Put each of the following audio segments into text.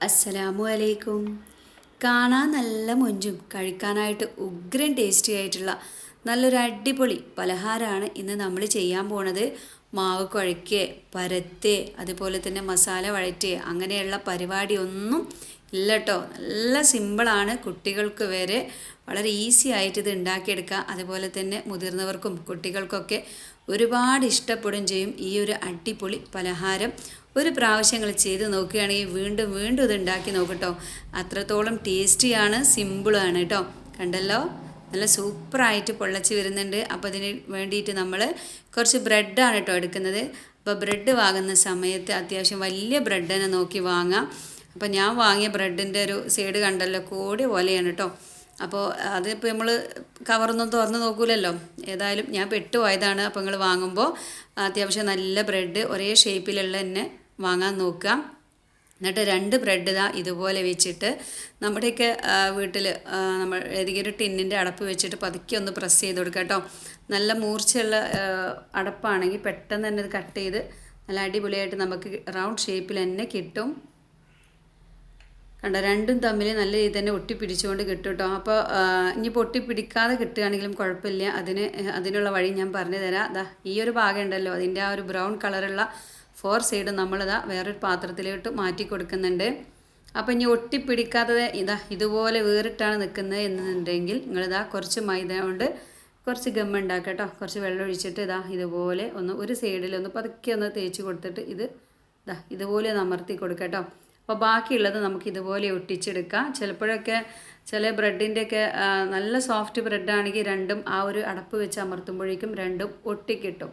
അസ്സലാമു അലൈക്കും കാണാൻ നല്ല മൊഞ്ചും കഴിക്കാനായിട്ട് ഉഗ്രൻ ടേസ്റ്റി ആയിട്ടുള്ള നല്ലൊരു അടിപൊളി പലഹാരമാണ് ഇന്ന് നമ്മൾ ചെയ്യാൻ പോണത്. മാവ് കുഴയ്ക്കുക പരത്തുക അതുപോലെ തന്നെ മസാല വഴറ്റുക അങ്ങനെയുള്ള പരിപാടിയൊന്നും ഇല്ല കേട്ടോ നല്ല സിമ്പിളാണ് കുട്ടികൾക്ക് വരെ വളരെ ഈസി ആയിട്ട് ഇത് ഉണ്ടാക്കിയെടുക്കുക അതുപോലെ തന്നെ മുതിർന്നവർക്കും കുട്ടികൾക്കൊക്കെ ഒരുപാട് ഇഷ്ടപ്പെടുകയും ചെയ്യും ഈ ഒരു അടിപൊളി പലഹാരം. ഒരു പ്രാവശ്യം പ്രാവശ്യങ്ങൾ ചെയ്ത് നോക്കുകയാണെങ്കിൽ വീണ്ടും വീണ്ടും ഇത് ഉണ്ടാക്കി നോക്കട്ടോ. അത്രത്തോളം ടേസ്റ്റിയാണ് സിമ്പിളാണ് കേട്ടോ. കണ്ടല്ലോ? നല്ല സൂപ്പറായിട്ട് പൊള്ളച്ച് വരുന്നുണ്ട്. അപ്പോൾ അതിന് വേണ്ടിയിട്ട് നമ്മൾ കുറച്ച് ബ്രെഡാണ് കേട്ടോ എടുക്കുന്നത്. അപ്പോൾ ബ്രെഡ് വാങ്ങുന്ന സമയത്ത് അത്യാവശ്യം വലിയ ബ്രെഡ് തന്നെ നോക്കി വാങ്ങാം. അപ്പോൾ ഞാൻ വാങ്ങിയ ബ്രെഡിന്റെ ഒരു സൈഡ് കണ്ടല്ലോ കോടി പോലെയാണ് കേട്ടോ. അപ്പോൾ അതിപ്പോൾ നമ്മൾ കവറൊന്നും തുറന്ന് നോക്കൂലല്ലോ. ഏതായാലും ഞാൻ പെട്ടുപോയതാണ്. അപ്പോൾ നിങ്ങൾ വാങ്ങുമ്പോൾ അത്യാവശ്യം നല്ല ബ്രെഡ് ഒരേ ഷേപ്പിലുള്ള തന്നെ വാങ്ങാൻ നോക്കുക. എന്നിട്ട് രണ്ട് ബ്രെഡ് ഇതാ ഇതുപോലെ വെച്ചിട്ട് നമ്മുടെയൊക്കെ വീട്ടിൽ നമ്മൾ ഏതെങ്കിലും ഒരു ടിന്നിന്റെ അടപ്പ് വെച്ചിട്ട് പതുക്കെ ഒന്ന് പ്രസ് ചെയ്ത് കൊടുക്കുക കേട്ടോ. നല്ല മൂർച്ചയുള്ള അടപ്പാണെങ്കിൽ പെട്ടെന്ന് തന്നെ ഇത് കട്ട് ചെയ്ത് നല്ല അടിപൊളിയായിട്ട് നമുക്ക് റൗണ്ട് ഷേപ്പിൽ തന്നെ കിട്ടും. കണ്ട? രണ്ടും തമ്മിൽ നല്ല രീതി തന്നെ ഒട്ടിപ്പിടിച്ചുകൊണ്ട് കിട്ടും കേട്ടോ. അപ്പോൾ ഇനിയിപ്പോൾ ഒട്ടിപ്പിടിക്കാതെ കിട്ടുകയാണെങ്കിലും കുഴപ്പമില്ല. അതിന് അതിനുള്ള വഴി ഞാൻ പറഞ്ഞു തരാം അതാ ഈ ഒരു ഭാഗം ഉണ്ടല്ലോ. അതിന്റെ ആ ഒരു ബ്രൗൺ കളറുള്ള ഫോർ സൈഡ് നമ്മളിതാ വേറൊരു പാത്രത്തിലോട്ട് മാറ്റി കൊടുക്കുന്നുണ്ട് അപ്പോൾ ഇനി ഒട്ടിപ്പിടിക്കാത്തത് ഇതാ ഇതുപോലെ വേറിട്ടാണ് നിൽക്കുന്നത് എന്നുണ്ടെങ്കിൽ നിങ്ങളിതാ കുറച്ച് മൈദ കൊണ്ട് കുറച്ച് ഗമ്മ ഉണ്ടാക്കുക കേട്ടോ കുറച്ച് വെള്ളം ഒഴിച്ചിട്ട് ഇതാ ഇതുപോലെ ഒന്ന് ഒരു സൈഡിൽ ഒന്ന് പതുക്കെ ഒന്ന് തേച്ച് കൊടുത്തിട്ട് ഇത് ഇതാ ഇതുപോലെ ഒന്ന് അമർത്തി കൊടുക്കുക കേട്ടോ അപ്പോൾ ബാക്കിയുള്ളത് നമുക്ക് ഇതുപോലെ ഒട്ടിച്ചെടുക്കാം. ചിലപ്പോഴൊക്കെ ചില ബ്രെഡിന്റെയൊക്കെ നല്ല സോഫ്റ്റ് ബ്രെഡാണെങ്കിൽ രണ്ടും ആ ഒരു അടപ്പ് വെച്ച് അമർത്തുമ്പോഴേക്കും രണ്ടും ഒട്ടിക്കിട്ടും.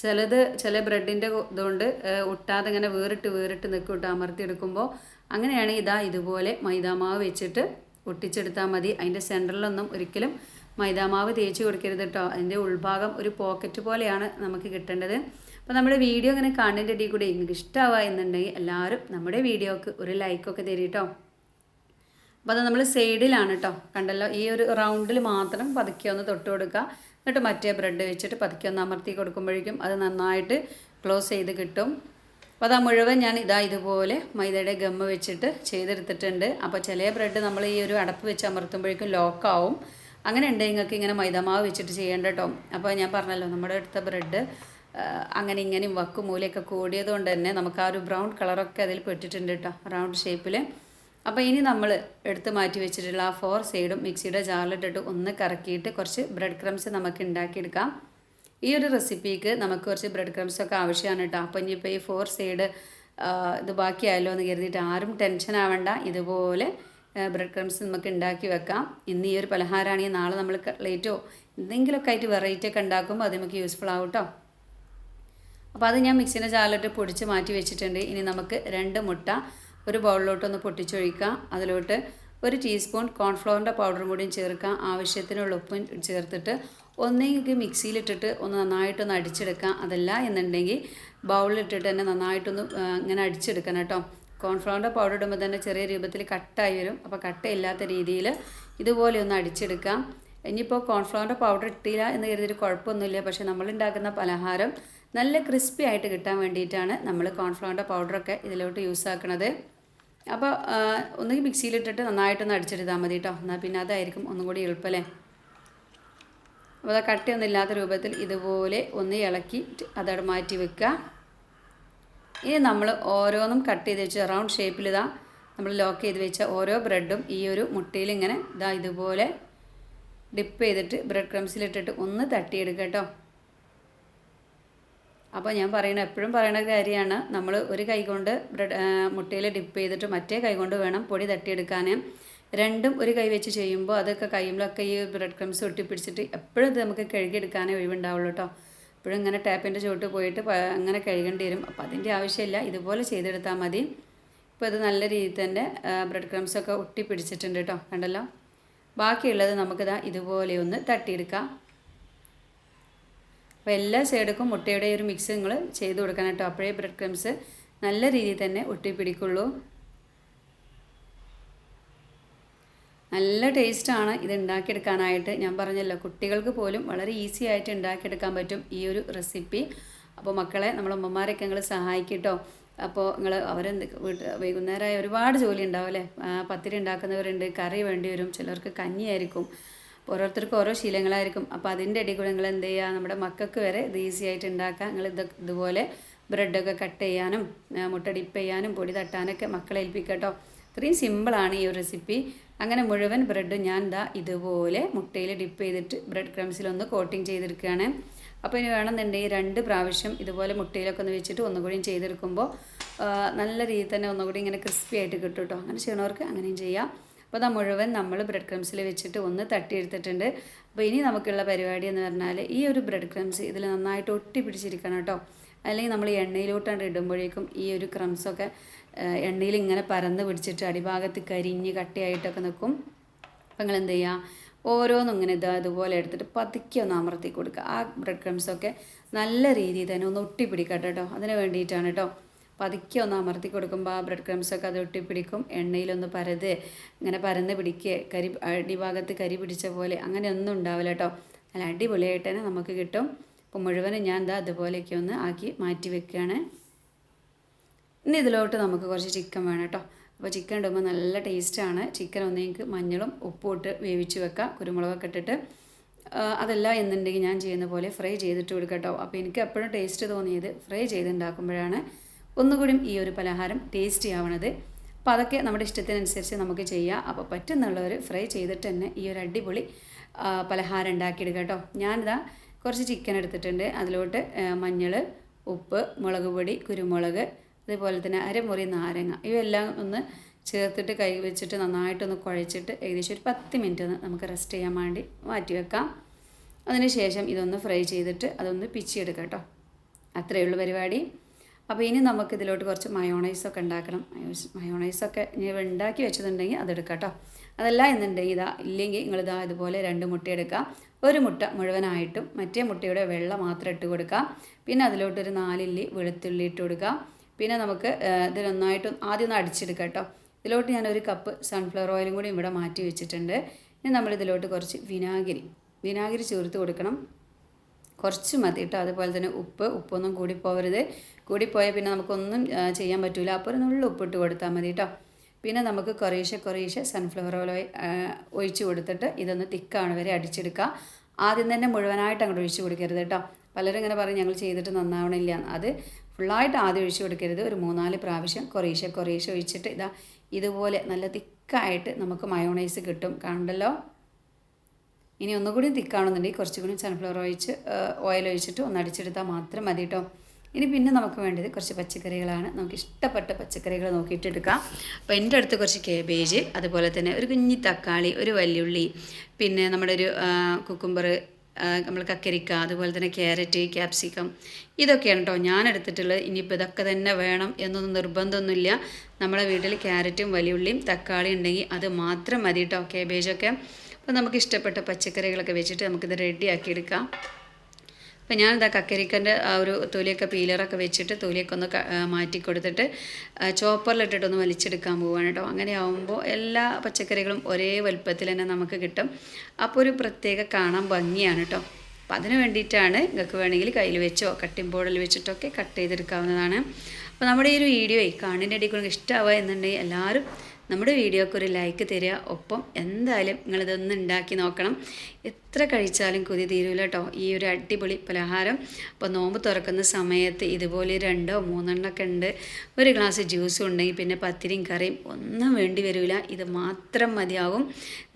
ചിലത് ചില ബ്രെഡിന്റെ ഇതുകൊണ്ട് ഒട്ടാതെ ഇങ്ങനെ വേറിട്ട് വേറിട്ട് നിൽക്കും കേട്ടോ അമർത്തിയെടുക്കുമ്പോൾ അങ്ങനെയാണ് ഇതാ ഇതുപോലെ മൈദാമാവ് വെച്ചിട്ട് ഒട്ടിച്ചെടുത്താൽ മതി. അതിന്റെ സെന്ററിലൊന്നും ഒരിക്കലും മൈദാമാവ് തേച്ച് കൊടുക്കരുത് കേട്ടോ. അതിന്റെ ഉൾഭാഗം ഒരു പോക്കറ്റ് പോലെയാണ് നമുക്ക് കിട്ടേണ്ടത്. അപ്പോൾ നമ്മുടെ വീഡിയോ ഇങ്ങനെ കാണുന്നതിന്റെ ഇടയിൽ കൂടി നിങ്ങൾക്ക് ഇഷ്ടമാവുക എന്നുണ്ടെങ്കിൽ എല്ലാവരും നമ്മുടെ വീഡിയോക്ക് ഒരു ലൈക്കൊക്കെ തരും കേട്ടോ. അപ്പോൾ അത് നമ്മൾ സൈഡിലാണ് കേട്ടോ. കണ്ടല്ലോ ഈ ഒരു റൗണ്ടിൽ മാത്രം പതുക്കെ ഒന്ന് തൊട്ട് കൊടുക്കുക. എന്നിട്ട് മറ്റേ ബ്രെഡ് വെച്ചിട്ട് പതുക്കെ ഒന്ന് അമർത്തി കൊടുക്കുമ്പോഴേക്കും അത് നന്നായിട്ട് ക്ലോസ് ചെയ്ത് കിട്ടും. അപ്പോൾ അതാ മുഴുവൻ ഞാൻ ഇതാ ഇതുപോലെ മൈദയുടെ ഗമ്മ വെച്ചിട്ട് ചെയ്തെടുത്തിട്ടുണ്ട്. അപ്പോൾ ചില ബ്രെഡ് നമ്മൾ ഈ ഒരു അടപ്പ് വെച്ച് അമർത്തുമ്പോഴേക്കും ലോക്കാവും അങ്ങനെ ഉണ്ട് നിങ്ങൾക്ക് ഇങ്ങനെ മൈദമാവ് വെച്ചിട്ട് ചെയ്യേണ്ട കേട്ടോ അപ്പോൾ ഞാൻ പറഞ്ഞല്ലോ നമ്മുടെ അടുത്ത ബ്രെഡ് അങ്ങനെ ഇങ്ങനെയും വക്കും മൂലയൊക്കെ കൂടിയതുകൊണ്ട് തന്നെ നമുക്ക് ആ ഒരു ബ്രൗൺ കളറൊക്കെ അതിൽ പെട്ടിട്ടുണ്ട് കേട്ടോ റൗണ്ട് ഷേപ്പിൽ അപ്പോൾ ഇനി നമ്മൾ എടുത്ത് മാറ്റി വെച്ചിട്ടുള്ള ആ ഫോർ സൈഡും മിക്സിയുടെ ജാറിലിട്ടിട്ട് ഒന്ന് കറക്കിയിട്ട് കുറച്ച് ബ്രെഡ് ക്രംസ് നമുക്ക് ഉണ്ടാക്കിയെടുക്കാം ഈ ഒരു റെസിപ്പിക്ക് നമുക്ക് കുറച്ച് ബ്രെഡ് ക്രംസ് ഒക്കെ ആവശ്യമാണ് കേട്ടോ അപ്പോൾ ഇനിയിപ്പോൾ ഈ ഫോർ സൈഡ് ഇത് ബാക്കിയായല്ലോ എന്ന് കരുതിയിട്ട് ആരും ടെൻഷൻ ആവണ്ട. ഇതുപോലെ ബ്രെഡ് ക്രംസ് നമുക്ക് ഉണ്ടാക്കി വെക്കാം. ഇന്ന് ഈ ഒരു പലഹാരമാണെങ്കിൽ നാളെ നമ്മൾ ലേറ്റോ എന്തെങ്കിലുമൊക്കെ ആയിട്ട് വെറൈറ്റി ഒക്കെ ഉണ്ടാക്കുമ്പോൾ അത് നമുക്ക് യൂസ്ഫുൾ ആവും കേട്ടോ അപ്പോൾ അത് ഞാൻ മിക്സിന്റെ ജാലിലിട്ട് പൊടിച്ച് മാറ്റി വെച്ചിട്ടുണ്ട്. ഇനി നമുക്ക് രണ്ട് മുട്ട ഒരു ബൗളിലോട്ടൊന്ന് പൊട്ടിച്ചൊഴിക്കാം അതിലോട്ട് ഒരു ടീസ്പൂൺ കോൺഫ്ലവറിന്റെ പൗഡറും കൂടിയും ചേർക്കുക. ആവശ്യത്തിനുള്ള ഉപ്പും ചേർത്തിട്ട് ഒന്നെങ്കിൽ മിക്സിയിലിട്ടിട്ട് ഒന്ന് നന്നായിട്ടൊന്ന് അടിച്ചെടുക്കാം അതല്ല എന്നുണ്ടെങ്കിൽ ബൗളിലിട്ടിട്ട് തന്നെ നന്നായിട്ടൊന്ന് ഇങ്ങനെ അടിച്ചെടുക്കണം കേട്ടോ. കോൺഫ്ലവറിന്റെ പൗഡർ ഇടുമ്പോൾ തന്നെ ചെറിയ രൂപത്തിൽ കട്ടായി വരും. അപ്പോൾ കട്ടയില്ലാത്ത രീതിയിൽ ഇതുപോലെ ഒന്ന് അടിച്ചെടുക്കാം. ഇനിയിപ്പോൾ കോൺഫ്ലവറിന്റെ പൗഡർ ഇട്ടില്ല എന്ന് കരുതിയിട്ട് കുഴപ്പമൊന്നുമില്ല. പക്ഷേ നമ്മൾ ഉണ്ടാക്കുന്ന പലഹാരം നല്ല ക്രിസ്പി ആയിട്ട് കിട്ടാൻ വേണ്ടിയിട്ടാണ് നമ്മൾ കോൺഫ്ലവറിന്റെ പൗഡറൊക്കെ ഇതിലോട്ട് യൂസ് ആക്കുന്നത് അപ്പോൾ ഒന്നുകിൽ മിക്സിയിലിട്ടിട്ട് നന്നായിട്ടൊന്ന് അടിച്ചെടുത്താൽ മതി കേട്ടോ എന്നാൽ പിന്നെ അതായിരിക്കും ഒന്നും കൂടി എളുപ്പമല്ലേ അപ്പോൾ അത് കട്ടിയൊന്നും ഇല്ലാത്ത രൂപത്തിൽ ഇതുപോലെ ഒന്ന് ഇളക്കി അതവിടെ മാറ്റി വെക്കുക. ഇനി നമ്മൾ ഓരോന്നും കട്ട് ചെയ്ത് വെച്ച് റൗണ്ട് ഷേപ്പിൽ ഇതാ നമ്മൾ ലോക്ക് ചെയ്ത് വെച്ച ഓരോ ബ്രെഡും ഈ ഒരു മുട്ടയിൽ ഇങ്ങനെ ഇതാ ഇതുപോലെ ഡിപ്പ് ചെയ്തിട്ട് ബ്രെഡ് ക്രംസിലിട്ടിട്ട് ഒന്ന് തട്ടിയെടുക്കുക കേട്ടോ അപ്പോൾ ഞാൻ പറയണ എപ്പോഴും പറയണ കാര്യമാണ്. നമ്മൾ ഒരു കൈ കൊണ്ട് ബ്രെഡ് മുട്ടയിൽ ഡിപ്പ് ചെയ്തിട്ട് മറ്റേ കൈ കൊണ്ട് വേണം പൊടി തട്ടിയെടുക്കാൻ രണ്ടും ഒരു കൈ വെച്ച് ചെയ്യുമ്പോൾ അതൊക്കെ കൈയിലൊക്കെ ഈ ബ്രെഡ് ക്രംസ് ഒട്ടിപ്പിടിച്ചിട്ട് എപ്പോഴും ഇത് നമുക്ക് കഴുകിയെടുക്കാനേ ഒഴിവുണ്ടാവുള്ളൂ കേട്ടോ എപ്പോഴും ഇങ്ങനെ ടാപ്പിന്റെ ചുവട്ട് പോയിട്ട് അങ്ങനെ കഴുകേണ്ടി വരും. അപ്പോൾ അതിന്റെ ആവശ്യമില്ല. ഇതുപോലെ ചെയ്തെടുത്താൽ മതി. ഇപ്പോൾ ഇത് നല്ല രീതിയിൽ തന്നെ ബ്രെഡ് ക്രംസൊക്കെ ഒട്ടിപ്പിടിച്ചിട്ടുണ്ട് കേട്ടോ കണ്ടല്ലോ? ബാക്കിയുള്ളത് നമുക്കിതാ ഇതുപോലെ ഒന്ന് തട്ടിയെടുക്കാം. അപ്പോൾ എല്ലാ സൈഡുക്കും മുട്ടയുടെ ഒരു മിക്സ് നിങ്ങൾ ചെയ്ത് കൊടുക്കണം കേട്ടോ. അപ്പോഴേ ബ്രെഡ് ക്രംസ് നല്ല രീതിയിൽ തന്നെ ഒട്ടിപ്പിടിക്കുള്ളൂ. നല്ല ടേസ്റ്റാണ് ഇത് ഉണ്ടാക്കിയെടുക്കാനായിട്ട്. ഞാൻ പറഞ്ഞല്ലോ കുട്ടികൾക്ക് പോലും വളരെ ഈസി ആയിട്ട് ഉണ്ടാക്കിയെടുക്കാൻ പറ്റും ഈ ഒരു റെസിപ്പി അപ്പോൾ മക്കളെ നമ്മൾ അമ്മമാരൊക്കെ നിങ്ങൾ സഹായിക്കട്ടോ അപ്പോൾ നിങ്ങൾ അവരെന്ത് വീട്ട് വൈകുന്നേരമായ ഒരുപാട് ജോലി ഉണ്ടാവും അല്ലേ? പത്തിരി ഉണ്ടാക്കുന്നവരുണ്ട് കറി വേണ്ടി വരും ചിലർക്ക് കഞ്ഞിയായിരിക്കും. ഓരോരുത്തർക്കും ഓരോ ശീലങ്ങളായിരിക്കും. അപ്പോൾ അതിന്റെ ഇടയിൽ കൂടെ നിങ്ങൾ എന്ത് ചെയ്യുക? നമ്മുടെ മക്കൾക്ക് വരെ ഇത് ഈസി ആയിട്ട് ഉണ്ടാക്കാം നിങ്ങൾ ഇത് ഇതുപോലെ ബ്രെഡൊക്കെ കട്ട് ചെയ്യാനും മുട്ട ഡിപ്പ് ചെയ്യാനും പൊടി തട്ടാനൊക്കെ മക്കളെ ഏൽപ്പിക്കട്ടോ ഇത്രയും സിമ്പിളാണ് ഈ ഒരു റെസിപ്പി അങ്ങനെ മുഴുവൻ ബ്രെഡ് ഞാൻ ദാ ഇതുപോലെ മുട്ടയിൽ ഡിപ്പ് ചെയ്തിട്ട് ബ്രെഡ് ക്രംസിലൊന്ന് കോട്ടിങ് ചെയ്തെടുക്കുകയാണ്. അപ്പോൾ ഇനി വേണമെന്നുണ്ടെങ്കിൽ രണ്ട് പ്രാവശ്യം ഇതുപോലെ മുട്ടയിലൊക്കെ ഒന്ന് വെച്ചിട്ട് ഒന്നുകൂടി ചെയ്തെടുക്കുമ്പോൾ നല്ല രീതിയിൽ തന്നെ ഒന്നുകൂടി ഇങ്ങനെ ക്രിസ്പി ആയിട്ട് കിട്ടും കേട്ടോ അങ്ങനെ ചെയ്യണവർക്ക് അങ്ങനെയും ചെയ്യാം. അപ്പോൾ അത് മുഴുവൻ നമ്മൾ ബ്രെഡ് ക്രംസിൽ വെച്ചിട്ട് ഒന്ന് തട്ടിയെടുത്തിട്ടുണ്ട്. അപ്പോൾ ഇനി നമുക്കുള്ള പരിപാടി എന്ന് പറഞ്ഞാൽ ഈ ഒരു ബ്രെഡ് ക്രംസ് ഇതിൽ നന്നായിട്ട് ഒട്ടി പിടിച്ചിരിക്കണം കേട്ടോ. അല്ലെങ്കിൽ നമ്മൾ എണ്ണയിലോട്ടാണ് ഇടുമ്പോഴേക്കും ഈ ഒരു ക്രംസൊക്കെ എണ്ണയിൽ ഇങ്ങനെ പരന്ന് പിടിച്ചിട്ട് അടിഭാഗത്ത് കരിഞ്ഞ് കട്ടിയായിട്ടൊക്കെ നിൽക്കും. അപ്പം നിങ്ങൾ എന്ത് ചെയ്യുക? ഓരോന്നും ഇങ്ങനെ ഇതാ അതുപോലെ എടുത്തിട്ട് പതുക്കെ ഒന്ന് അമർത്തി കൊടുക്കുക. ആ ബ്രെഡ് ക്രംസൊക്കെ നല്ല രീതിയിൽ തന്നെ ഒന്ന് ഒട്ടിപ്പിടിക്കട്ടെ കേട്ടോ. അതിന് വേണ്ടിയിട്ടാണ് കേട്ടോ. പതുക്കെ ഒന്ന് അമർത്തി കൊടുക്കുമ്പോൾ ആ ബ്രെഡ് ക്രംസൊക്കെ അത് ഒട്ടിപ്പിടിക്കും. എണ്ണയിലൊന്ന് പരത് ഇങ്ങനെ പരന്ന് പിടിക്കുക കരി അടിഭാഗത്ത് കരി പിടിച്ച പോലെ അങ്ങനെ ഒന്നും ഉണ്ടാവില്ല കേട്ടോ നല്ല അടിപൊളിയായിട്ട് തന്നെ നമുക്ക് കിട്ടും. അപ്പോൾ മുഴുവനും ഞാൻ എന്താ അതുപോലെയൊക്കെ ഒന്ന് ആക്കി മാറ്റി വെക്കുകയാണ് ഇനി ഇതിലോട്ട് നമുക്ക് കുറച്ച് ചിക്കൻ വേണം കേട്ടോ അപ്പോൾ ചിക്കൻ ഇടുമ്പോൾ നല്ല ടേസ്റ്റാണ് ചിക്കൻ ഒന്ന് എനിക്ക് മഞ്ഞളും ഉപ്പും ഇട്ട് വേവിച്ച് വെക്കാം. കുരുമുളകൊക്കെ ഇട്ടിട്ട്. അതല്ല എന്നുണ്ടെങ്കിൽ ഞാൻ ചെയ്യുന്ന പോലെ ഫ്രൈ ചെയ്തിട്ട് കൊടുക്കാം കേട്ടോ അപ്പോൾ എനിക്ക് എപ്പോഴും ടേസ്റ്റ് തോന്നിയത് ഫ്രൈ ചെയ്തുണ്ടാക്കുമ്പോഴാണ് ഒന്നുകൂടി ഈ ഒരു പലഹാരം ടേസ്റ്റി ആവണത്. അപ്പോൾ അതൊക്കെ നമ്മുടെ ഇഷ്ടത്തിനനുസരിച്ച് നമുക്ക് ചെയ്യാം. അപ്പോൾ പറ്റുന്നുള്ളവർ ഫ്രൈ ചെയ്തിട്ട് തന്നെ ഈ ഒരു അടിപൊളി പലഹാരം ഉണ്ടാക്കിയെടുക്കുക കേട്ടോ. ഞാനിതാ കുറച്ച് ചിക്കൻ എടുത്തിട്ടുണ്ട്. അതിലോട്ട് മഞ്ഞൾ ഉപ്പ് മുളക് പൊടി കുരുമുളക് അതുപോലെ തന്നെ അരമുറി നാരങ്ങ ഇവയെല്ലാം ഒന്ന് ചേർത്തിട്ട് കൈ വെച്ചിട്ട് നന്നായിട്ടൊന്ന് കുഴച്ചിട്ട് ഏകദേശം ഒരു പത്ത് മിനിറ്റ് ഒന്ന് നമുക്ക് റെസ്റ്റ് ചെയ്യാൻ വേണ്ടി മാറ്റി വെക്കാം. അതിന് ശേഷം ഇതൊന്ന് ഫ്രൈ ചെയ്തിട്ട് അതൊന്ന് പിച്ചിയെടുക്കാം കേട്ടോ. അത്രയേ ഉള്ളൂ പരിപാടി. അപ്പോൾ ഇനി നമുക്ക് ഇതിലോട്ട് കുറച്ച് മയോണൈസൊക്കെ ഉണ്ടാക്കണം. മയോസ് മയോണൈസൊക്കെ ഇനി ഉണ്ടാക്കി വെച്ചിട്ടുണ്ടെങ്കിൽ അതെടുക്കാം കേട്ടോ അതല്ല എന്നുണ്ടെങ്കിൽ ഇതാ ഇല്ലെങ്കിൽ നിങ്ങളിതാ ഇതുപോലെ രണ്ട് മുട്ട എടുക്കുക. ഒരു മുട്ട മുഴുവനായിട്ടും മറ്റേ മുട്ടയുടെ വെള്ള മാത്രം ഇട്ട് കൊടുക്കുക. പിന്നെ അതിലോട്ടൊരു നാലില്ലി വെളുത്തുള്ളി ഇട്ട് കൊടുക്കുക. പിന്നെ നമുക്ക് ഇതിലൊന്നായിട്ട് ആദ്യം ഒന്ന് അടിച്ചെടുക്കാം കേട്ടോ ഇതിലോട്ട് ഞാൻ ഒരു കപ്പ് സൺഫ്ലവർ ഓയിലും കൂടി ഇവിടെ മാറ്റി വെച്ചിട്ടുണ്ട്. ഇനി നമ്മൾ ഇതിലോട്ട് കുറച്ച് വിനാഗിരി വിനാഗിരി ചേർത്ത് കൊടുക്കണം. കുറച്ച് മതി കേട്ടോ. അതുപോലെ തന്നെ ഉപ്പ് ഉപ്പൊന്നും കൂടിപ്പോവരുത് കൂടിപ്പോയാൽ പിന്നെ നമുക്കൊന്നും ചെയ്യാൻ പറ്റില്ല അപ്പോൾ ഒരു നുള്ളു ഉപ്പിട്ട് കൊടുത്താൽ മതി കേട്ടോ. പിന്നെ നമുക്ക് കുറേശ്ശെ കുറേശ്ശെ സൺഫ്ലവർ ഓയിൽ ഒഴി- ഒഴിച്ച് കൊടുത്തിട്ട് ഇതൊന്ന് തിക്കാണ് വരെ അടിച്ചെടുക്കുക. ആദ്യം തന്നെ മുഴുവനായിട്ട് അങ്ങോട്ട് ഒഴിച്ച് കൊടുക്കരുത് കേട്ടോ. പലരും ഇങ്ങനെ പറയും ഞങ്ങൾ ചെയ്തിട്ട് നന്നാവണില്ല. അത് ഫുള്ളായിട്ട് ആദ്യം ഒഴിച്ച് കൊടുക്കരുത്. ഒരു മൂന്നാൽ പ്രാവശ്യം കുറേശ്ശെ കുറേശ്ശെ ഒഴിച്ചിട്ട് ഇതാ ഇതുപോലെ നല്ല തിക്കായിട്ട് നമുക്ക് മയോണൈസ് കിട്ടും. കണ്ടല്ലോ? ഇനി ഒന്നുകൂടി തിക്കാണെന്നുണ്ടെങ്കിൽ കുറച്ചുകൂടി സൺഫ്ലവർ ഒഴിച്ച് ഓയിൽ ഒഴിച്ചിട്ട് ഒന്ന് അടിച്ചെടുത്താൽ മാത്രം മതി കേട്ടോ. ഇനി പിന്നെ നമുക്ക് വേണ്ടത് കുറച്ച് പച്ചക്കറികളാണ്. നമുക്ക് ഇഷ്ടപ്പെട്ട പച്ചക്കറികൾ നോക്കിയിട്ടെടുക്കാം. അപ്പോൾ എന്റെ അടുത്ത് കുറച്ച് കേബേജ് അതുപോലെ തന്നെ ഒരു കുഞ്ഞി തക്കാളി ഒരു വല്യുള്ളി പിന്നെ നമ്മുടെ ഒരു കുക്കുംബർ നമ്മൾ കക്കരിക്ക അതുപോലെ തന്നെ ക്യാരറ്റ് ക്യാപ്സിക്കം ഇതൊക്കെയാണ് കേട്ടോ ഞാൻ എടുത്തിട്ടുള്ളത്. ഇനിയിപ്പോൾ ഇതൊക്കെ തന്നെ വേണം എന്നൊന്നും നിർബന്ധമൊന്നുമില്ല. നമ്മുടെ വീട്ടിൽ ക്യാരറ്റും വലിയുള്ളിയും തക്കാളി ഉണ്ടെങ്കിൽ അത് മാത്രം മതി കേട്ടോ കേബേജൊക്കെ അപ്പോൾ നമുക്ക് ഇഷ്ടപ്പെട്ട പച്ചക്കറികളൊക്കെ വെച്ചിട്ട് നമുക്കിത് റെഡിയാക്കി എടുക്കാം അപ്പോൾ ഞാനിതാ കക്കരിക്കന്റെ ആ ഒരു തൊലിയൊക്കെ പീലറൊക്കെ വെച്ചിട്ട് തൊലിയൊക്കെ ഒന്ന് മാറ്റി കൊടുത്തിട്ട് ചോപ്പറിലിട്ടിട്ടൊന്ന് വലിച്ചെടുക്കാൻ പോവുകയാണ് കേട്ടോ. അങ്ങനെ ആവുമ്പോൾ എല്ലാ പച്ചക്കറികളും ഒരേ വലുപ്പത്തിൽ തന്നെ നമുക്ക് കിട്ടും. അപ്പോൾ ഒരു പ്രത്യേക കാണാൻ ഭംഗിയാണ് കേട്ടോ. അപ്പോൾ അതിന് വേണ്ടിയിട്ടാണ് നിങ്ങൾക്ക് വേണമെങ്കിൽ കയ്യിൽ വെച്ചോ കട്ടിംഗ് ബോർഡിൽ വെച്ചിട്ടൊക്കെ കട്ട് ചെയ്തെടുക്കാവുന്നതാണ്. അപ്പോൾ നമ്മുടെ ഈ ഒരു വീഡിയോ കാണിന്റെ ഇടയിൽ കൂടെ ഇഷ്ടമാവുക എന്നുണ്ടെങ്കിൽ എല്ലാവരും നമ്മുടെ വീഡിയോക്ക് ഒരു ലൈക്ക് തരിക. ഒപ്പം എന്തായാലും നിങ്ങളിതൊന്ന് ഉണ്ടാക്കി നോക്കണം. എത്ര കഴിച്ചാലും കൊതി തീരൂല കേട്ടോ ഈ ഒരു അടിപൊളി പലഹാരം. അപ്പോൾ നോമ്പ് തുറക്കുന്ന സമയത്ത് ഇതുപോലെ രണ്ടോ മൂന്നെണ്ണമൊക്കെ ഉണ്ട് ഒരു ഗ്ലാസ് ജ്യൂസും ഉണ്ടെങ്കിൽ പിന്നെ പത്തിരിയും കറിയും ഒന്നും വേണ്ടി വരില്ല ഇത് മാത്രം മതിയാവും.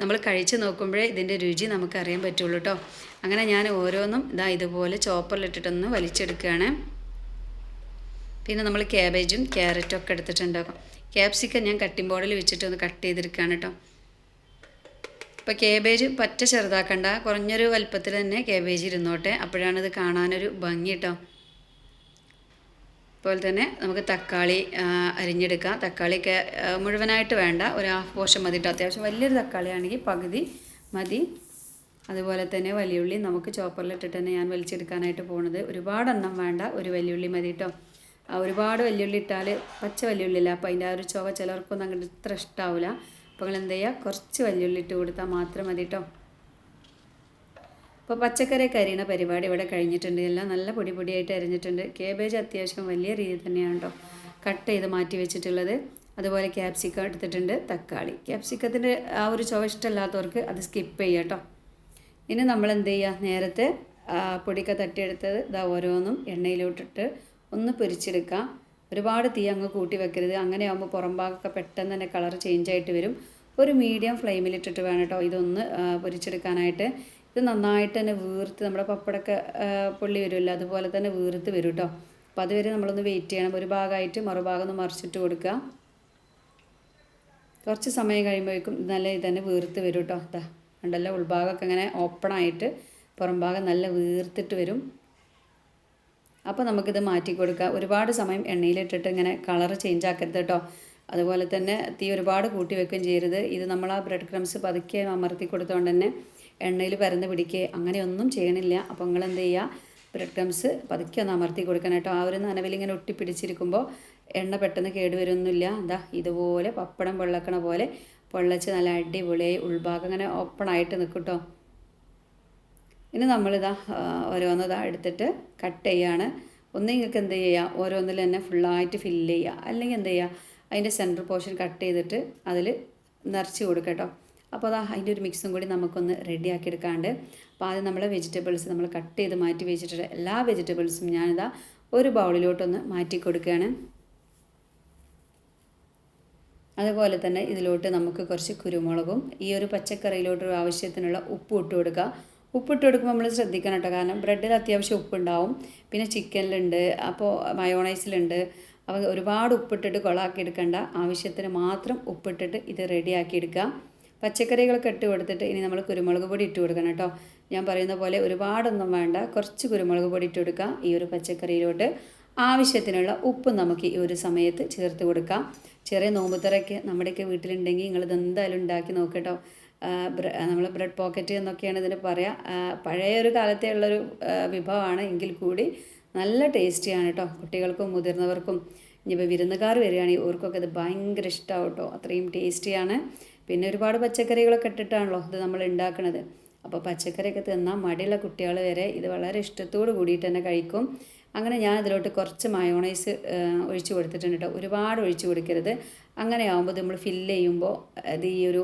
നമ്മൾ കഴിച്ച് നോക്കുമ്പോഴേ ഇതിന്റെ രുചി നമുക്കറിയാൻ പറ്റുള്ളൂ കേട്ടോ അങ്ങനെ ഞാൻ ഓരോന്നും ഇതാ ഇതുപോലെ ചോപ്പറിലിട്ടിട്ടൊന്ന് വലിച്ചെടുക്കുകയാണ് പിന്നെ നമ്മൾ ക്യാബേജും ക്യാരറ്റും ഒക്കെ എടുത്തിട്ടുണ്ടാകും ക്യാപ്സിക്കം ഞാൻ കട്ടിംഗ് ബോർഡിൽ വെച്ചിട്ട് ഒന്ന് കട്ട് ചെയ്തെടുക്കുകയാണ് കേട്ടോ അപ്പോൾ കേബേജ് പറ്റ ചെറുതാക്കണ്ട. കുറഞ്ഞൊരു വലുപ്പത്തിൽ തന്നെ കേബേജ് ഇരുന്നോട്ടെ. അപ്പോഴാണ് ഇത് കാണാനൊരു ഭംഗി കേട്ടോ അതുപോലെ തന്നെ നമുക്ക് തക്കാളി അരിഞ്ഞെടുക്കാം. തക്കാളിയൊക്കെ മുഴുവനായിട്ട് വേണ്ട. ഒരു ഹാഫ് പോർഷൻ മതി കേട്ടോ അത്യാവശ്യം വലിയൊരു തക്കാളി ആണെങ്കിൽ പകുതി മതി. അതുപോലെ തന്നെ വലിയുള്ളി നമുക്ക് ചോപ്പറിലിട്ടിട്ട് തന്നെ ഞാൻ വലിച്ചെടുക്കാനായിട്ട് പോണത്. ഒരുപാട് എണ്ണം വേണ്ട. ഒരു വലിയുള്ളി മതി കേട്ടോ ഒരുപാട് വലിയുള്ളി ഇട്ടാൽ പച്ച വലിയുള്ളി അല്ല അപ്പോൾ അതിന്റെ ആ ഒരു ചുവ ചിലർക്കൊന്നും അങ്ങോട്ട് ഇത്ര ഇഷ്ടാവില്ല അപ്പോൾ നിങ്ങൾ എന്ത് ചെയ്യുക കുറച്ച് വലിയുള്ളി ഇട്ട് കൊടുത്താൽ മാത്രം മതി കേട്ടോ അപ്പോൾ പച്ചക്കറി അരിയണ പരിപാടി ഇവിടെ കഴിഞ്ഞിട്ടുണ്ട്. എല്ലാം നല്ല പൊടി പൊടിയായിട്ട് അരിഞ്ഞിട്ടുണ്ട്. കേബേജ് അത്യാവശ്യം വലിയ രീതിയിൽ തന്നെയാണ് കേട്ടോ കട്ട് ചെയ്ത് മാറ്റി വെച്ചിട്ടുള്ളത്. അതുപോലെ ക്യാപ്സിക്കം എടുത്തിട്ടുണ്ട്. തക്കാളി. ക്യാപ്സിക്കത്തിന്റെ ആ ഒരു ചുവ ഇഷ്ടമില്ലാത്തവർക്ക് അത് സ്കിപ്പ് ചെയ്യാം കേട്ടോ ഇനി നമ്മൾ എന്ത് ചെയ്യുക നേരത്തെ പൊടിക്ക തട്ടിയെടുത്തത് ഇതാ ഓരോന്നും എണ്ണയിലോട്ടിട്ട് ഒന്ന് പൊരിച്ചെടുക്കുക. ഒരുപാട് തീ അങ്ങ് കൂട്ടി വെക്കരുത്. അങ്ങനെ ആകുമ്പോൾ പുറം ഭാഗമൊക്കെ പെട്ടെന്ന് തന്നെ കളർ ചേഞ്ച് ആയിട്ട് വരും. ഒരു മീഡിയം ഫ്ലെയിമിലിട്ടിട്ട് വേണം കേട്ടോ ഇതൊന്ന് പൊരിച്ചെടുക്കാനായിട്ട്. ഇത് നന്നായിട്ട് തന്നെ വീർത്ത് നമ്മുടെ പപ്പടൊക്കെ പുള്ളി വരുമല്ലോ അതുപോലെ തന്നെ വീർത്ത് വരും കേട്ടോ അപ്പോൾ അതുവരെ നമ്മളൊന്ന് വെയിറ്റ് ചെയ്യണം. ഒരു ഭാഗമായിട്ട് മറുഭാഗം ഒന്ന് മറിച്ചിട്ട് കൊടുക്കുക. കുറച്ച് സമയം കഴിയുമ്പോഴേക്കും നല്ല ഇത് തന്നെ വീർത്ത് വരും കേട്ടോ അതാ ഉണ്ടല്ലോ ഉൾഭാഗമൊക്കെ ഇങ്ങനെ ഓപ്പണായിട്ട് പുറംഭാഗം നല്ല വീർത്തിട്ട് വരും. അപ്പോൾ നമുക്കിത് മാറ്റി കൊടുക്കുക ഒരുപാട് സമയം എണ്ണയിലിട്ടിട്ട് ഇങ്ങനെ കളർ ചേഞ്ച് ആക്കരുത് കേട്ടോ അതുപോലെ തന്നെ തീ ഒരുപാട് കൂട്ടി വെക്കുകയും ചെയ്യരുത്. ഇത് നമ്മൾ ആ ബ്രെഡ് ക്രംസ് പതുക്കെ അമർത്തി കൊടുത്തുകൊണ്ട് തന്നെ എണ്ണയിൽ പരന്ന് പിടിക്കുക അങ്ങനെയൊന്നും ചെയ്യണില്ല. അപ്പോൾ നിങ്ങൾ എന്ത് ചെയ്യുക? ബ്രെഡ് ക്രംസ് പതുക്കെ ഒന്ന് അമർത്തി കൊടുക്കണം കേട്ടോ ആ ഒരു നനവിൽ ഇങ്ങനെ ഒട്ടിപ്പിടിച്ചിരിക്കുമ്പോൾ എണ്ണ പെട്ടെന്ന് കേടുവരൊന്നുമില്ല എന്താ ഇതുപോലെ പപ്പടം പൊള്ളക്കണ പോലെ പൊള്ളച്ച് നല്ല അടിപൊളിയായി ഉൾഭാഗം ഓപ്പൺ ആയിട്ട് നിൽക്കും കേട്ടോ ഇനി നമ്മളിതാ ഓരോന്ന് ഓരോന്നിതാ എടുത്തിട്ട് കട്ട് ചെയ്യാണ്. ഒന്ന് നിങ്ങൾക്ക് എന്ത് ചെയ്യുക ഓരോന്നിൽ തന്നെ ഫുള്ളായിട്ട് ഫില്ല് ചെയ്യുക അല്ലെങ്കിൽ എന്ത് ചെയ്യുക അതിന്റെ സെന്റർ പോർഷൻ കട്ട് ചെയ്തിട്ട് അതിൽ നിറച്ച് കൊടുക്കുക കേട്ടോ അപ്പോൾ അതാ അതിന്റെ ഒരു മിക്സും കൂടി നമുക്കൊന്ന് റെഡിയാക്കി എടുക്കാണ്ട്. അപ്പോൾ ആദ്യം നമ്മൾ വെജിറ്റബിൾസ് നമ്മൾ കട്ട് ചെയ്ത് മാറ്റി വെച്ചിട്ടുള്ള എല്ലാ വെജിറ്റബിൾസും ഞാനിതാ ഒരു ബൗളിലോട്ടൊന്ന് മാറ്റി കൊടുക്കുകയാണ്. അതുപോലെ തന്നെ ഇതിലോട്ട് നമുക്ക് കുറച്ച് കുരുമുളകും ഈ ഒരു പച്ചക്കറിയിലോട്ടൊരു ആവശ്യത്തിനുള്ള ഉപ്പ് ഇട്ട് കൊടുക്കുക. ഉപ്പ് ഇട്ട് കൊടുക്കുമ്പോൾ നമ്മൾ ശ്രദ്ധിക്കണം കേട്ടോ കാരണം ബ്രെഡിൽ അത്യാവശ്യം ഉപ്പുണ്ടാവും. പിന്നെ ചിക്കനിലുണ്ട് അപ്പോൾ മയോണൈസിലുണ്ട് അപ്പോൾ ഒരുപാട് ഉപ്പിട്ടിട്ട് കൊളാക്കി എടുക്കേണ്ട. ആവശ്യത്തിന് മാത്രം ഉപ്പിട്ടിട്ട് ഇത് റെഡിയാക്കി എടുക്കുക പച്ചക്കറികളൊക്കെ ഇട്ട് കൊടുത്തിട്ട് ഇനി നമ്മൾ കുരുമുളക് പൊടി ഇട്ട് കൊടുക്കണം കേട്ടോ ഞാൻ പറയുന്ന പോലെ ഒരുപാടൊന്നും വേണ്ട. കുറച്ച് കുരുമുളക് പൊടി ഇട്ട് കൊടുക്കുക ഈ ഒരു പച്ചക്കറിയിലോട്ട്. ആവശ്യത്തിനുള്ള ഉപ്പ് നമുക്ക് ഈ ഒരു സമയത്ത് ചേർത്ത് കൊടുക്കാം. ചെറിയ നോമ്പുത്തറയൊക്കെ നമ്മുടെയൊക്കെ വീട്ടിലുണ്ടെങ്കിൽ നിങ്ങൾ ഇത് എന്തായാലും ഉണ്ടാക്കി നോക്കട്ടോ നമ്മൾ ബ്രെഡ് പോക്കറ്റ് എന്നൊക്കെയാണ് ഇതിന് പറയുക പഴയ ഒരു കാലത്തെ ഉള്ളൊരു വിഭവമാണ് എങ്കിൽ കൂടി നല്ല ടേസ്റ്റിയാണ് കേട്ടോ കുട്ടികൾക്കും മുതിർന്നവർക്കും ഇനിയിപ്പോൾ വിരുന്നുകാർ വരികയാണെങ്കിൽ ഓർക്കൊക്കെ ഇത് ഭയങ്കര ഇഷ്ടമാവും കേട്ടോ അത്രയും ടേസ്റ്റിയാണ് പിന്നെ ഒരുപാട് പച്ചക്കറികളൊക്കെ ഇട്ടിട്ടാണല്ലോ ഇത് നമ്മൾ ഉണ്ടാക്കുന്നത് അപ്പോൾ പച്ചക്കറിയൊക്കെ തിന്നാൽ മടിയുള്ള കുട്ടികൾ വരെ ഇത് വളരെ ഇഷ്ടത്തോട് കൂടിയിട്ട് തന്നെ കഴിക്കും. അങ്ങനെ ഞാൻ ഇതിലോട്ട് കുറച്ച് മയോണൈസ് ഒഴിച്ചു കൊടുത്തിട്ടുണ്ട് കേട്ടോ ഒരുപാട് ഒഴിച്ചു കൊടുക്കരുത്. അങ്ങനെ ആകുമ്പോൾ നമ്മൾ ഫില്ല് ചെയ്യുമ്പോൾ അത് ഈ ഒരു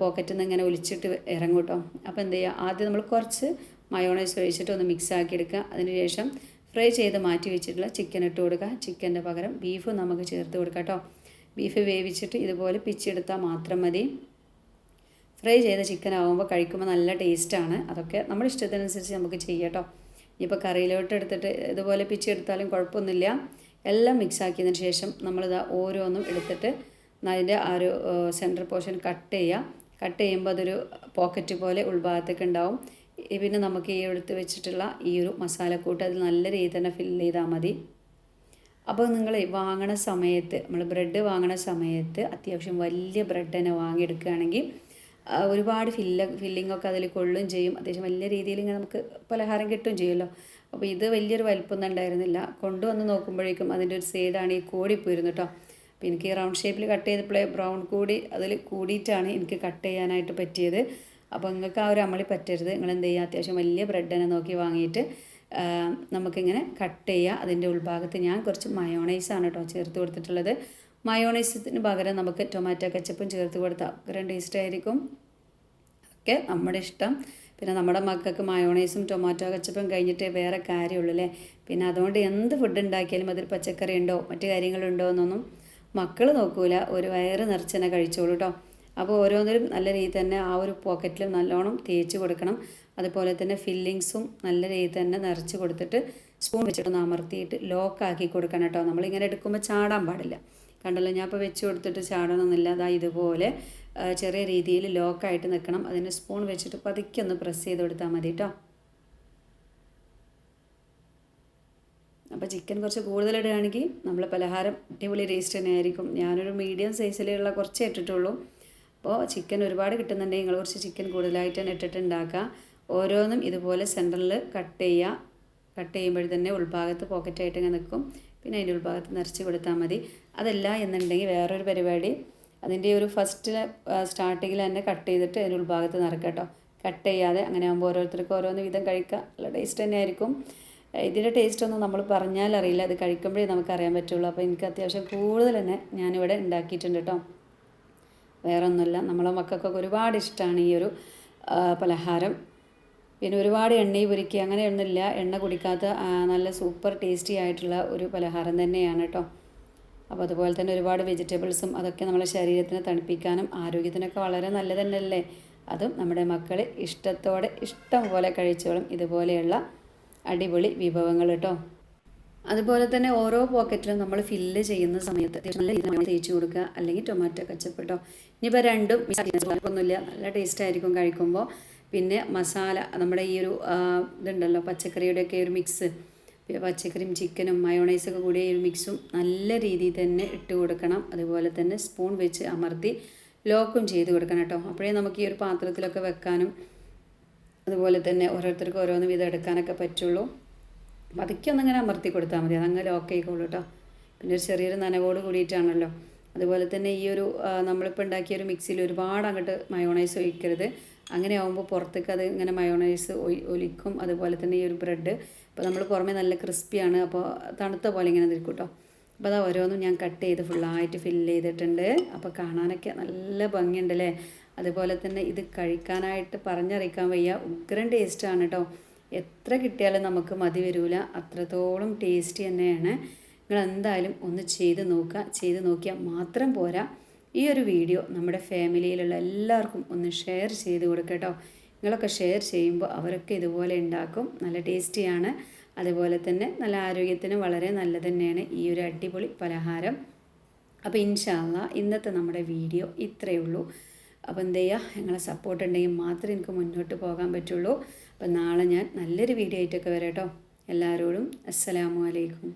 പോക്കറ്റിൽ നിന്ന് ഇങ്ങനെ ഒലിച്ചിട്ട് ഇറങ്ങും കേട്ടോ അപ്പോൾ എന്ത് ചെയ്യുക ആദ്യം നമ്മൾ കുറച്ച് മയോണൈസ് ഒഴിച്ചിട്ട് ഒന്ന് മിക്സ് ആക്കി എടുക്കുക അതിനുശേഷം ഫ്രൈ ചെയ്ത് മാറ്റി വെച്ചിട്ടുള്ള ചിക്കൻ ഇട്ട് കൊടുക്കുക. ചിക്കന്റെ പകരം ബീഫ് നമുക്ക് ചേർത്ത് കൊടുക്കാം കേട്ടോ ബീഫ് വേവിച്ചിട്ട് ഇതുപോലെ പിച്ചെടുത്താൽ മാത്രം മതി. ഫ്രൈ ചെയ്ത ചിക്കൻ ആകുമ്പോൾ കഴിക്കുമ്പോൾ നല്ല ടേസ്റ്റാണ് അതൊക്കെ നമ്മുടെ ഇഷ്ടത്തിനനുസരിച്ച് നമുക്ക് ചെയ്യാം ഇനിയിപ്പോൾ കറിയിലോട്ട് എടുത്തിട്ട് ഇതുപോലെ പിച്ചെടുത്താലും കുഴപ്പമൊന്നുമില്ല. എല്ലാം മിക്സ് ആക്കിയതിന് ശേഷം നമ്മളിതാ ഓരോന്നും എടുത്തിട്ട് അതിന്റെ ആ ഒരു സെന്റർ പോർഷൻ കട്ട് ചെയ്യുക കട്ട് ചെയ്യുമ്പോൾ അതൊരു പോക്കറ്റ് പോലെ ഉൾഭാഗത്തേക്ക് ഉണ്ടാവും. പിന്നെ നമുക്ക് ഈ എടുത്ത് വെച്ചിട്ടുള്ള ഈ ഒരു മസാലക്കൂട്ട് അതിൽ നല്ല രീതിയിൽ തന്നെ ഫില്ല് ചെയ്താൽ മതി. അപ്പോൾ നിങ്ങൾ വാങ്ങണ സമയത്ത് നമ്മൾ ബ്രെഡ് വാങ്ങണ സമയത്ത് അത്യാവശ്യം വലിയ ബ്രെഡ് തന്നെ വാങ്ങിയെടുക്കുകയാണെങ്കിൽ ഒരുപാട് ഫില്ല ഫില്ലിംഗ് ഒക്കെ അതിൽ കൊള്ളുകയും ചെയ്യും. അത്യാവശ്യം വലിയ രീതിയിൽ ഇങ്ങനെ നമുക്ക് പലഹാരം കിട്ടുകയും ചെയ്യുമല്ലോ. അപ്പോൾ ഇത് വലിയൊരു വലിപ്പമൊന്നും ഉണ്ടായിരുന്നില്ല. കൊണ്ടുവന്ന് നോക്കുമ്പോഴേക്കും അതിന്റെ ഒരു സൈഡാണ് ഈ കോടിപ്പോയിരുന്നു കേട്ടോ. അപ്പോൾ എനിക്ക് റൗണ്ട് ഷേപ്പിൽ കട്ട് ചെയ്തപ്പോഴേ ബ്രൗൺ കൂടി അതിൽ കൂടിയിട്ടാണ് എനിക്ക് കട്ട് ചെയ്യാനായിട്ട് പറ്റിയത്. അപ്പോൾ നിങ്ങൾക്ക് ആ ഒരു അമളി പറ്റരുത്. നിങ്ങൾ എന്ത് ചെയ്യുക അത്യാവശ്യം വലിയ ബ്രെഡ് തന്നെ നോക്കി വാങ്ങിയിട്ട് നമുക്കിങ്ങനെ കട്ട് ചെയ്യുക. അതിന്റെ ഉൾഭാഗത്ത് ഞാൻ കുറച്ച് മയോണൈസാണ് കേട്ടോ ചേർത്ത് കൊടുത്തിട്ടുള്ളത്. മയോണൈസത്തിന് പകരം നമുക്ക് ടൊമാറ്റോ കച്ചപ്പും ചേർത്ത് കൊടുത്താൽ അത്രയും ടേസ്റ്റ് ആയിരിക്കും. ഒക്കെ നമ്മുടെ ഇഷ്ടം. പിന്നെ നമ്മുടെ മക്കൾക്ക് മയോണൈസും ടൊമാറ്റോ കച്ചപ്പും കഴിഞ്ഞിട്ട് വേറെ കാര്യമുള്ളൂ അല്ലേ? പിന്നെ അതുകൊണ്ട് എന്ത് ഫുഡ് ഉണ്ടാക്കിയാലും അതിൽ പച്ചക്കറി ഉണ്ടോ മറ്റു കാര്യങ്ങളുണ്ടോ എന്നൊന്നും മക്കൾ നോക്കൂല ഒരു വയറ് നിറച്ചെന്നെ കഴിച്ചോളൂ കേട്ടോ അപ്പോൾ ഓരോന്നിനും നല്ല രീതിയിൽ തന്നെ ആ ഒരു പോക്കറ്റിലും നല്ലോണം തേച്ച് കൊടുക്കണം. അതുപോലെ തന്നെ ഫില്ലിങ്സും നല്ല രീതിയിൽ തന്നെ നിറച്ച് കൊടുത്തിട്ട് സ്പൂൺ വെച്ചിട്ടൊന്ന് അമർത്തിയിട്ട് ലോക്കാക്കി കൊടുക്കണം കേട്ടോ നമ്മളിങ്ങനെ എടുക്കുമ്പോൾ ചാടാൻ പാടില്ല. കണ്ടല്ലോ ഞാൻ ഇപ്പോൾ വെച്ച് കൊടുത്തിട്ട് ചാടണമെന്നില്ല അതാ ഇതുപോലെ ചെറിയ രീതിയിൽ ലോക്കായിട്ട് നിൽക്കണം അതിന് സ്പൂൺ വെച്ചിട്ട് പതുക്കെ ഒന്ന് പ്രസ് ചെയ്ത് കൊടുത്താൽ മതി കേട്ടോ അപ്പോൾ ചിക്കൻ കുറച്ച് കൂടുതലിടുകയാണെങ്കിൽ നമ്മൾ പലഹാരം അടിപൊളി ടേസ്റ്റ് തന്നെ ആയിരിക്കും ഞാനൊരു മീഡിയം സൈസിലുള്ള കുറച്ച് ഇട്ടിട്ടുള്ളൂ. അപ്പോൾ ചിക്കൻ ഒരുപാട് കിട്ടുന്നുണ്ടെങ്കിൽ നിങ്ങൾ കുറച്ച് ചിക്കൻ കൂടുതലായിട്ട് തന്നെ ഇട്ടിട്ട് ഉണ്ടാക്കുക ഓരോന്നും ഇതുപോലെ സെന്ററിൽ കട്ട് ചെയ്യുക. കട്ട് ചെയ്യുമ്പോൾ തന്നെ ഉൾഭാഗത്ത് പോക്കറ്റായിട്ട് ഇങ്ങനെ നിൽക്കും പിന്നെ അതിന്റെ ഉൾഭാഗത്ത് നിറച്ച് കൊടുത്താൽ മതി. അതല്ല എന്നുണ്ടെങ്കിൽ വേറൊരു പരിപാടി. അതിന്റെ ഒരു ഫസ്റ്റ് സ്റ്റാർട്ടിങ്ങിൽ തന്നെ കട്ട് ചെയ്തിട്ട് അതിന്റെ ഉൾഭാഗത്ത് നിറക്കാം കേട്ടോ. കട്ട് ചെയ്യാതെ അങ്ങനെ ആകുമ്പോൾ ഓരോരുത്തർക്കും ഓരോന്ന് വിധം കഴിക്കുക. നല്ല ടേസ്റ്റ് തന്നെ ആയിരിക്കും ഇതിന്റെ ടേസ്റ്റ് ഒന്നും നമ്മൾ പറഞ്ഞാൽ അറിയില്ല. അത് കഴിക്കുമ്പോഴേ നമുക്ക് അറിയാൻ പറ്റുള്ളൂ. അപ്പോൾ എനിക്ക് അത്യാവശ്യം കൂടുതൽ തന്നെ ഞാനിവിടെ ഉണ്ടാക്കിയിട്ടുണ്ട് കേട്ടോ വേറെ ഒന്നുമില്ല നമ്മളെ മക്കൾക്കൊക്കെ ഒരുപാട് ഇഷ്ടമാണ് ഈ ഒരു പലഹാരം. പിന്നെ ഒരുപാട് എണ്ണയും പൊരിക്കുക അങ്ങനെയൊന്നുമില്ല. എണ്ണ കുടിക്കാത്ത നല്ല സൂപ്പർ ടേസ്റ്റി ആയിട്ടുള്ള ഒരു പലഹാരം തന്നെയാണ് കേട്ടോ അപ്പോൾ അതുപോലെ തന്നെ ഒരുപാട് വെജിറ്റബിൾസും അതൊക്കെ നമ്മളെ ശരീരത്തിനെ തണുപ്പിക്കാനും ആരോഗ്യത്തിനൊക്കെ വളരെ നല്ലത് തന്നെയല്ലേ? അതും നമ്മുടെ മക്കൾ ഇഷ്ടത്തോടെ ഇഷ്ടം പോലെ കഴിച്ചോളും. ഇതുപോലെയുള്ള അടിപൊളി വിഭവങ്ങൾ കേട്ടോ. അതുപോലെ തന്നെ ഓരോ പോക്കറ്റിലും നമ്മൾ ഫില്ല് ചെയ്യുന്ന സമയത്ത് നല്ല രീതിയിൽ തേച്ച് കൊടുക്കുക അല്ലെങ്കിൽ ടൊമാറ്റോ കച്ചപ്പ് കേട്ടോ ഇനിയിപ്പോൾ രണ്ടും ഒന്നുമില്ല നല്ല ടേസ്റ്റ് ആയിരിക്കും കഴിക്കുമ്പോൾ പിന്നെ മസാല നമ്മുടെ ഈ ഒരു ഇതുണ്ടല്ലോ പച്ചക്കറിയുടെയൊക്കെ ഒരു മിക്സ് പച്ചക്കറിയും ചിക്കനും മയോണൈസൊക്കെ കൂടിയ ഒരു മിക്സും നല്ല രീതിയിൽ തന്നെ ഇട്ട് കൊടുക്കണം. അതുപോലെ തന്നെ സ്പൂൺ വെച്ച് അമർത്തി ലോക്കും ചെയ്ത് കൊടുക്കണം കേട്ടോ. അപ്പോഴേ നമുക്ക് ഈ ഒരു പാത്രത്തിലൊക്കെ വെക്കാനും അതുപോലെ തന്നെ ഓരോരുത്തർക്കും ഓരോന്ന് വീതം എടുക്കാനൊക്കെ പറ്റുള്ളൂ. അപ്പം അതൊക്കെ ഒന്നിങ്ങനെ അമർത്തി കൊടുത്താൽ മതി. അതങ്ങ് ലോക്ക് ആയിക്കോളൂ കേട്ടോ പിന്നെ ഒരു ചെറിയൊരു നനവോട് കൂടിയിട്ടാണല്ലോ. അതുപോലെ തന്നെ ഈ ഒരു നമ്മളിപ്പോൾ ഉണ്ടാക്കിയ ഒരു മിക്സിയിൽ ഒരുപാട് അങ്ങോട്ട് മയോണൈസ് ഒഴിക്കരുത്. അങ്ങനെ ആകുമ്പോൾ പുറത്തേക്ക് അത് ഇങ്ങനെ മയോണൈസ് ഒലിക്കും. അതുപോലെ തന്നെ ഈ ഒരു ബ്രെഡ് അപ്പോൾ നമ്മൾ പുറമെ നല്ല ക്രിസ്പിയാണ് അപ്പോൾ തണുത്ത പോലെ ഇങ്ങനെ നിൽക്കും കേട്ടോ അപ്പോൾ അതാ ഓരോന്നും ഞാൻ കട്ട് ചെയ്ത് ഫുള്ളായിട്ട് ഫില്ല് ചെയ്തിട്ടുണ്ട്. അപ്പോൾ കാണാനൊക്കെ നല്ല ഭംഗിയുണ്ടല്ലേ? അതുപോലെ തന്നെ ഇത് കഴിക്കാനായിട്ട് പറഞ്ഞറിയിക്കാൻ വയ്യ. ഉഗ്രൻ ടേസ്റ്റാണ് കേട്ടോ എത്ര കിട്ടിയാലും നമുക്ക് മതി വരില്ല അത്രത്തോളം ടേസ്റ്റി തന്നെയാണ്. നിങ്ങൾ എന്തായാലും ഒന്ന് ചെയ്ത് നോക്കുക. ചെയ്ത് നോക്കിയാൽ മാത്രം പോരാ. ഈ ഒരു വീഡിയോ നമ്മുടെ ഫാമിലിയിലുള്ള എല്ലാവർക്കും ഒന്ന് ഷെയർ ചെയ്ത് കൊടുക്കുക നിങ്ങളൊക്കെ ഷെയർ ചെയ്യുമ്പോൾ അവരൊക്കെ ഇതുപോലെ ഉണ്ടാക്കും. നല്ല ടേസ്റ്റിയാണ് അതുപോലെ തന്നെ നല്ല ആരോഗ്യത്തിന് വളരെ നല്ല തന്നെയാണ് ഈ ഒരു അടിപൊളി പലഹാരം. അപ്പോൾ ഇൻഷാല്ല ഇന്നത്തെ നമ്മുടെ വീഡിയോ ഇത്രയേ ഉള്ളൂ. അപ്പോൾ എന്ത് ചെയ്യുക? നിങ്ങളെ സപ്പോർട്ട് ഉണ്ടെങ്കിൽ മാത്രമേ എനിക്ക് മുന്നോട്ട് പോകാൻ പറ്റുള്ളൂ. അപ്പോൾ നാളെ ഞാൻ നല്ലൊരു വീഡിയോ ആയിട്ടൊക്കെ വരാം കേട്ടോ. എല്ലാവരോടും അസ്സലാമു അലൈക്കും.